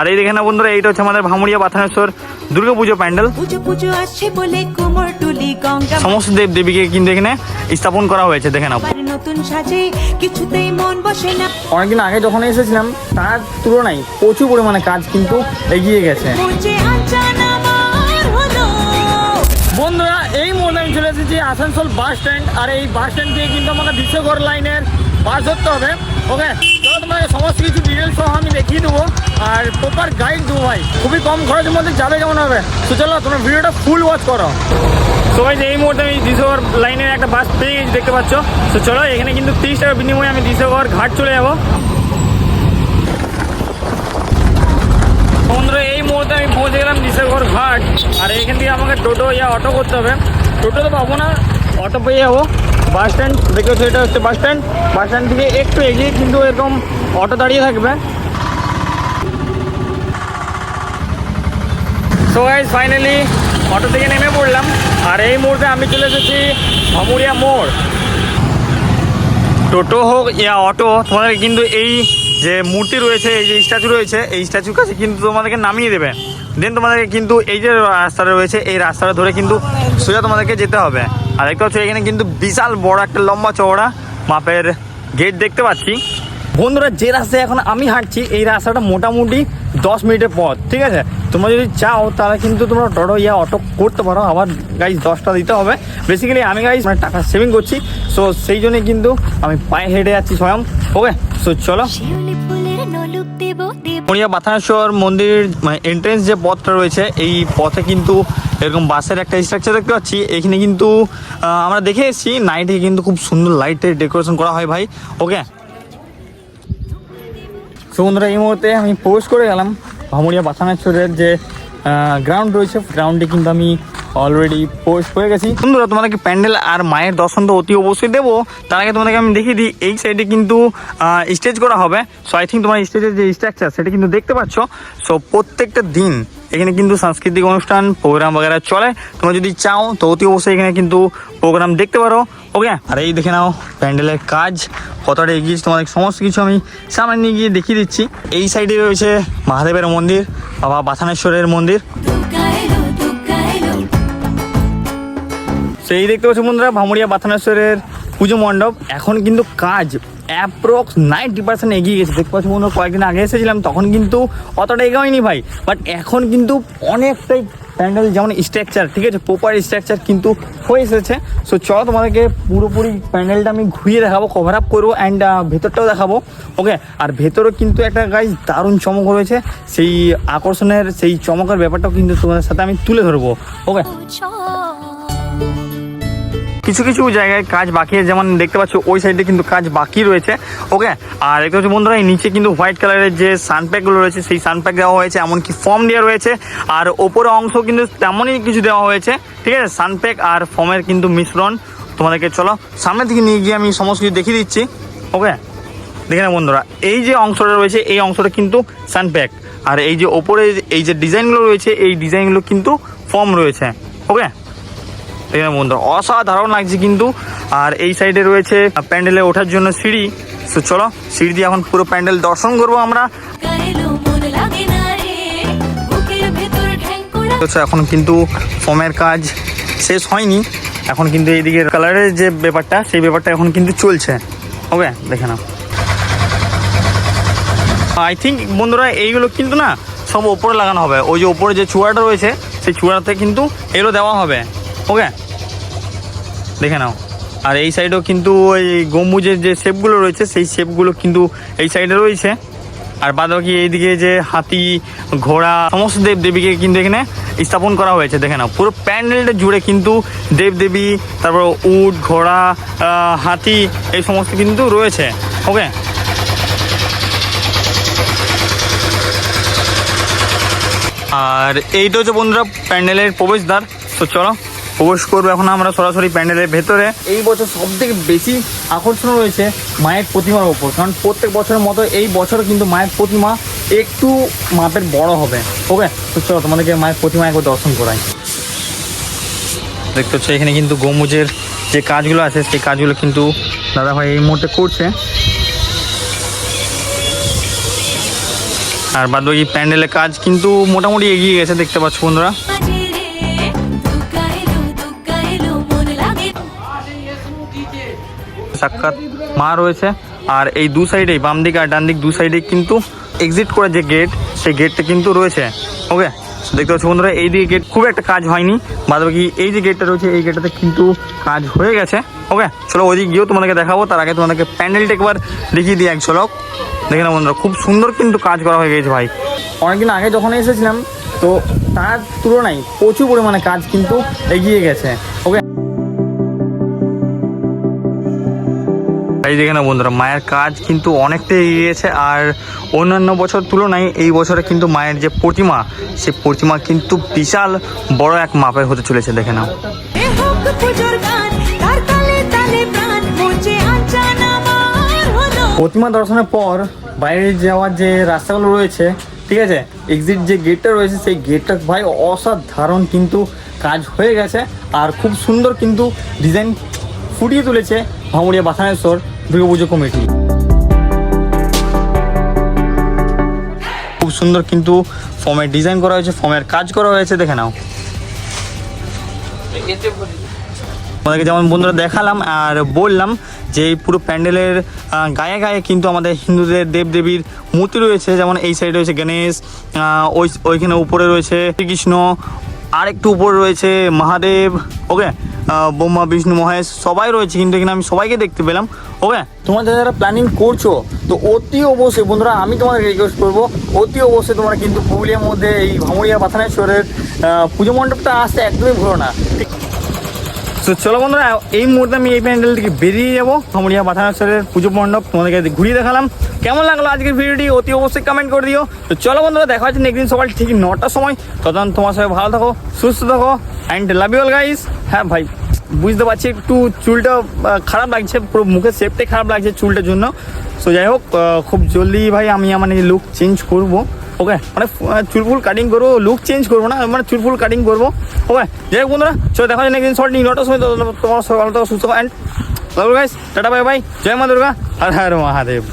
আর এই দেখে না বন্ধুরা এইটা হচ্ছে আমাদের ভামুড়িয়া বাথানেশ্বর দুর্গা পুজো প্যান্ডেল। পুজো পুজো আসছে বলে কোমর টুলি গঙ্গা। সমস্ত দেব দেবীকে কিন্তু এখানে স্থাপন করা হয়েছে দেখে নাও। নতুন সাজে কিছুতেই মন বসে না। অনেকদিন আগে যখন এসেছিলাম তার তুলনায় প্রচুর পরিমাণে কাজ কিন্তু এগিয়ে গেছে। বন্ধুরা এই মুহূর্তে আমি চলে এসেছি আসানসোল বাস স্ট্যান্ড আর এই বাস স্ট্যান্ড দিয়ে কিন্তু আমাকে বিশ্বগড় লাইনের বাস ধরতে হবে। ওকে চলো তোমাকে সমস্ত কিছু ডিটেলস আর প্রপার গাইড দেবো ভাই। খুবই কম খরচের মধ্যে যাবে কেমন হবে? তো চলো, তোমরা ভিডিওটা ফুল ওয়াচ করো। তো ভাই এই মুহূর্তে আমি দিশোগর লাইনের একটা বাস পেয়ে গেছি, দেখতে পাচ্ছ? তো চলো, এখানে কিন্তু তিরিশ টাকার বিনিময়ে আমি দিশোগর ঘাট চলে যাব। এই মুহূর্তে আমি পৌঁছে গেলাম দিশাগড় ঘাট। আর এখান থেকে আমাকে টোটো ইয়া অটো করতে হবে। টোটো তো পাবো না অটো পেয়ে যাব। বাস স্ট্যান্ড দেখে হচ্ছে এটা হচ্ছে বাস স্ট্যান্ড বাস স্ট্যান্ড থেকে একটু এগিয়ে কিন্তু এরকম অটো দাঁড়িয়ে থাকবে। সো গাইজ ফাইনালি অটো থেকে নেমে পড়লাম। আর এই মুহূর্তে আমি চলে এসেছি ভামুরিয়া মোড়। টোটো হোক ইয়া অটো তোমাদের কিন্তু এই যে মূর্তি রয়েছে, এই যে স্ট্যাচু রয়েছে, এই স্ট্যাচুর কাছে কিন্তু তোমাদেরকে নামিয়ে দেবে। দেন তোমাদেরকে কিন্তু এই যে রাস্তাটা রয়েছে, এই রাস্তাটা ধরে কিন্তু সোজা তোমাদেরকে যেতে হবে। আর দেখতে পাচ্ছ, এখানে কিন্তু বিশাল বড় একটা লম্বা চওড়া মাপের গেট দেখতে পাচ্ছি। বন্ধুরা যে রাস্তায় এখন আমি হাঁটছি এই রাস্তাটা মোটামুটি দশ মিনিটের পথ ঠিক আছে? তোমরা যদি চাও তাহলে কিন্তু তোমরা টোটো ইয়া অটো করতে পারো। আবার গাইজ দশটা দিতে হবে। বেসিক্যালি আমি গাইজ মানে টাকা সেভিং করছি। সো সেই জন্য কিন্তু আমি পায়ে হেঁটে যাচ্ছি স্বয়ং ওকে সো চলো। মরিয়া বাথানেশ্বর মন্দির মানে এন্ট্রেন্স যে পথটা রয়েছে এই পথে কিন্তু এরকম বাসের একটা স্ট্রাকচার দেখতে পাচ্ছি। এখানে কিন্তু আমরা দেখে এসেছি নাইটে কিন্তু খুব সুন্দর লাইটের ডেকোরেশন করা হয় ভাই ওকে সো বন্ধুরা, এই মুহূর্তে আমি পোস্ট করে গেলাম ভামুরিয়া বাথানেশ্বরের যে গ্রাউন্ড রয়েছে গ্রাউন্ডে কিন্তু আমি অলরেডি পোস্ট হয়ে গেছি। বন্ধুরা, তোমাদেরকে প্যান্ডেল আর মায়ের দর্শন তো অতি অবশ্যই দেবো। তার আগে তোমাদেরকে আমি দেখিয়ে দিই, এই সাইডে কিন্তু স্টেজ করা হবে। সো আই থিঙ্ক তোমার স্টেজের যে স্ট্রাকচার সেটা কিন্তু দেখতে পাচ্ছ। সো প্রত্যেকটা দিন এখানে কিন্তু সাংস্কৃতিক অনুষ্ঠান প্রোগ্রাম বগেরা চলে। তোমরা যদি চাও তো অতি অবশ্যই এখানে কিন্তু প্রোগ্রাম দেখতে পারো। ওকে আর এই দেখে নাও প্যান্ডেলের কাজ কতটা এগিয়েছে তোমাদের সমস্ত কিছু আমি সামনে নিয়ে গিয়ে দেখিয়ে দিচ্ছি। এই সাইডে রয়েছে মহাদেবের মন্দির বাবা বাথানেশ্বরের মন্দির। তো এই দেখতে পাচ্ছ বন্ধুরা ভামুরিয়া বাথানেশ্বরের পুজো মণ্ডপ। এখন কিন্তু কাজ অ্যাপ্রক্স নাইনটি পার্সেন্ট এগিয়ে গেছে। দেখতে পাচ্ছ বন্ধুরা, কয়েকদিন আগে এসেছিলাম, তখন কিন্তু অতটা এগোয়নি ভাই। বাট এখন কিন্তু অনেকটাই প্যান্ডেল যেমন স্ট্রাকচার ঠিক আছে? প্রপার স্ট্রাকচার কিন্তু হয়ে এসেছে। সো চলো তোমাদেরকে পুরোপুরি প্যান্ডেলটা আমি ঘুরিয়ে দেখাবো কভার আপ করব অ্যান্ড ভেতরটাও দেখাবো। ওকে আর ভেতরে কিন্তু একটা গাইজ দারুণ চমক রয়েছে। সেই আকর্ষণের, সেই চমকের ব্যাপারটাও কিন্তু তোমাদের সাথে আমি তুলে ধরবো। ওকে কিছু কিছু জায়গায় কাজ বাকি যেমন দেখতে পাচ্ছ ওই সাইডে কিন্তু কাজ বাকি রয়েছে, ওকে? আর দেখতে পাচ্ছ বন্ধুরা, এই নিচে কিন্তু হোয়াইট কালারের যে সানপ্যাকগুলো রয়েছে, সেই সানপ্যাক দেওয়া হয়েছে, এমনকি ফর্ম দেওয়া রয়েছে, আর ওপরে অংশ কিন্তু তেমনই কিছু দেওয়া হয়েছে, ঠিক আছে? সানপ্যাক আর ফর্মের কিন্তু মিশ্রণ, তোমাদেরকে চলো সামনে থেকে নিয়ে গিয়ে আমি সমস্ত কিছু দেখিয়ে দিচ্ছি, ওকে? দেখে না বন্ধুরা, এই যে অংশটা রয়েছে, এই অংশটা কিন্তু সানপ্যাক আর এই যে ওপরে এই যে ডিজাইনগুলো রয়েছে, এই ডিজাইনগুলো কিন্তু ফর্ম রয়েছে, ওকে? দেখেন বন্ধুরা অসাধারণ লাগছে কিন্তু। আর এই সাইডে রয়েছে প্যান্ডেলে ওঠার জন্য সিঁড়ি। তো চলো সিঁড়ি দিয়ে এখন পুরো প্যান্ডেল দর্শন করব আমরা। এখন কিন্তু ফর্মের কাজ শেষ হয়নি। এখন কিন্তু এইদিকে কালারের যে ব্যাপারটা সেই ব্যাপারটা এখন কিন্তু চলছে। ওকে দেখে নাও। আই থিঙ্ক বন্ধুরা এইগুলো কিন্তু না সব ওপরে লাগানো হবে। ওই যে ওপরে যে চূড়াটা রয়েছে সেই চূড়াতে কিন্তু এগুলো দেওয়া হবে। ওকে দেখে নাও। আর এই সাইডেও কিন্তু ওই গম্বুজের যে শেপগুলো রয়েছে, সেই শেপগুলো কিন্তু এই সাইডে রয়েছে। আর বাদ বাকি এইদিকে যে হাতি, ঘোড়া, সমস্ত দেব দেবীকে কিন্তু এখানে স্থাপন করা হয়েছে। দেখে নাও, পুরো প্যান্ডেলটা জুড়ে কিন্তু দেব দেবী, তারপর উট, ঘোড়া হাতি, এই সমস্ত কিন্তু রয়েছে। ওকে আর এইটা হচ্ছে বন্ধুরা প্যান্ডেলের প্রবেশদ্বার। তো চলো প্রবেশ করব এখন আমরা সরাসরি প্যান্ডেলের ভেতরে। এই বছর সব থেকে বেশি আকর্ষণ রয়েছে মায়ের প্রতিমার ওপর কারণ প্রত্যেক বছরের মতো এই বছর কিন্তু মায়ের প্রতিমা একটু মাপের বড় হবে। ওকে? তো চলো তোমাদেরকে মায়ের প্রতিমা একবার দর্শন করাই। দেখতে হচ্ছে এখানে কিন্তু গম্বুজের যে কাজগুলো আছে সেই কাজগুলো কিন্তু দাদা ভাই এই মুহূর্তে করছে। আর বাদ বাকি প্যান্ডেলের কাজ কিন্তু মোটামুটি এগিয়ে গেছে দেখতে পাচ্ছ বন্ধুরা। সাক্ষাৎ মা রয়েছে। আর এই দু সাইডে বাম দিক আর ডান দিক দু সাইডে কিন্তু এক্সিট করে যে গেট সেই গেটটা কিন্তু রয়েছে। ওকে দেখতে পাচ্ছ বন্ধুরা, এই দিকে গেট খুব একটা কাজ হয়নি। বাদ বাকি এই যে গেটটা রয়েছে, এই গেটটাতে কিন্তু কাজ হয়ে গেছে। ওকে চলো ওইদিকে গিয়েও তোমাদেরকে দেখাবো। তার আগে তোমাদেরকে প্যান্ডেলটা একবার দেখিয়ে দিই এক ঝলক। দেখে না বন্ধুরা, খুব সুন্দর কিন্তু কাজ করা হয়ে গেছে ভাই। অনেকদিন আগে যখন এসেছিলাম, তো তার তুলনায় প্রচুর পরিমাণে কাজ কিন্তু এগিয়ে গেছে। ওকে এই দেখে না বন্ধুরা মায়ের কাজ কিন্তু অনেকটাই এগিয়ে গেছে আর অন্যান্য বছর তুলনায় এই বছরে কিন্তু মায়ের যে প্রতিমা সে প্রতিমা কিন্তু বিশাল বড় এক মাপের হতে চলেছে দেখে নাও। হলো। প্রতিমা দর্শনের পর বাইরে যাওয়ার যে রাস্তাগুলো রয়েছে ঠিক আছে এক্সিট যে গেটটা রয়েছে সেই গেটটা ভাই অসাধারণ কিন্তু কাজ হয়ে গেছে আর খুব সুন্দর কিন্তু ডিজাইন ফুটিয়ে তুলেছে ভামুড়িয়া বাথানেশ্বর দুর্গাপুজো কমিটি। খুব সুন্দর কিন্তু ফর্মের ডিজাইন করা হয়েছে, ফর্মের কাজ করা হয়েছে, দেখে নাও। আমাদেরকে যেমন বন্ধুরা দেখালাম আর বললাম যে এই পুরো প্যান্ডেলের গায়ে গায়ে কিন্তু আমাদের হিন্দুদের দেবদেবীর মূর্তি রয়েছে, যেমন এই সাইডে রয়েছে গণেশ ওই, ওইখানে উপরে রয়েছে শ্রীকৃষ্ণ আর একটু উপরে রয়েছে মহাদেব ওকে ব্রহ্মা, বিষ্ণু, মহেশ সবাই রয়েছে, কিন্তু এখানে আমি সবাইকে দেখতে পেলাম। ওকে তোমরা যারা প্ল্যানিং করছ, তো অতি অবশ্যই বন্ধুরা, আমি তোমাদের রিকোয়েস্ট করব, অতি অবশ্যই তোমরা কিন্তু পুরুলিয়ার মধ্যে এই ভামুড়িয়া বাথানেশ্বরের পুজো মণ্ডপটা আসতে একদমই ভুলো না। তো চলো বন্ধুরা, এই মুহূর্তে আমি এই প্যান্ডেল থেকে বেরিয়ে যাব ভামুড়িয়া বাথানেশ্বরের পুজো মণ্ডপ, তোমাদেরকে ঘুরিয়ে দেখালাম। কেমন লাগল আজকের ভিডিওটি? অতি অবশ্যই কমেন্ট করে দিও। তো চলো বন্ধুরা, দেখা হচ্ছে নেক্সট দিন সকাল ঠিক নটার সময়। তখন তোমার সবাই ভালো থাকো, সুস্থ থাকো and love you all guys হ্যাঁ ভাই বুঝতে পারছি, একটু চুলটা খারাপ লাগছে, পুরো মুখের শেপটাই খারাপ লাগছে চুলটার জন্য। সো যাই হোক খুব জলদি ভাই আমি আমার লুক চেঞ্জ করব। ওকে মানে চুল ফুল কাটিং করব লুক চেঞ্জ করব না মানে চুল ফুল কাটিং করব। ওকে যাই হোক বন্ধুরা, চলো দেখা যায় নেক্সট শর্ট নিই নটার সময় তো তোমার সকাল থেকে সুস্থ and guys tata bye bye জয় মা দুর্গা, হর হর মহাদেব।